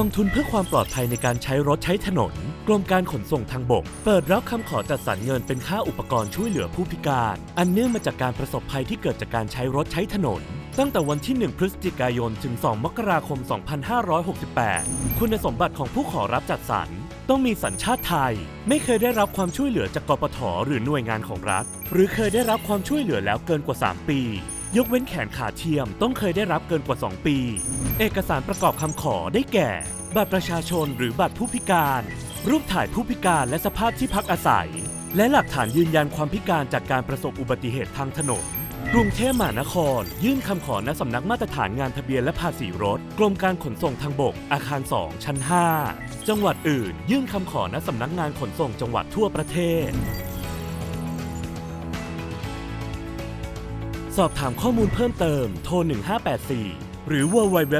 กองทุนเพื่อความปลอดภัยในการใช้รถใช้ถนน กรมการขนส่งทางบก เปิดรับคำขอจัดสรรเงินเป็นค่าอุปกรณ์ช่วยเหลือผู้พิการ อันเนื่องมาจากการประสบภัยที่เกิดจากการใช้รถใช้ถนน ตั้งแต่วันที่ 1 พฤศจิกายน ถึง 2 มกราคม 2568 คุณสมบัติของผู้ขอรับจัดสรร ต้องมีสัญชาติไทย ไม่เคยได้รับความช่วยเหลือจากกปทหรือหน่วยงานของรัฐ หรือเคยได้รับความช่วยเหลือแล้วเกินกว่า 3 ปี ยกเว้นแขนขาเทียมต้องเคยได้รับเกินกว่า 2 ปี เอกสารประกอบคำขอได้แก่ บัตรประชาชนหรือบัตรผู้พิการ รูปถ่ายผู้พิการและสภาพที่พักอาศัย และหลักฐานยืนยันความพิการจากการประสบอุบัติเหตุทางถนนกรุงเทพมหานคร ยื่นคำขอณสำนักมาตรฐานงานทะเบียนและภาษีรถ กรมการขนส่งทางบก อาคาร 2 ชั้น 5 จังหวัดอื่น ยื่นคำขอณสำนักงานขนส่งจังหวัดทั่วประเทศ สอบถามข้อมูลเพิ่มเติมโทร 1584 หรือ www.dlt.go.th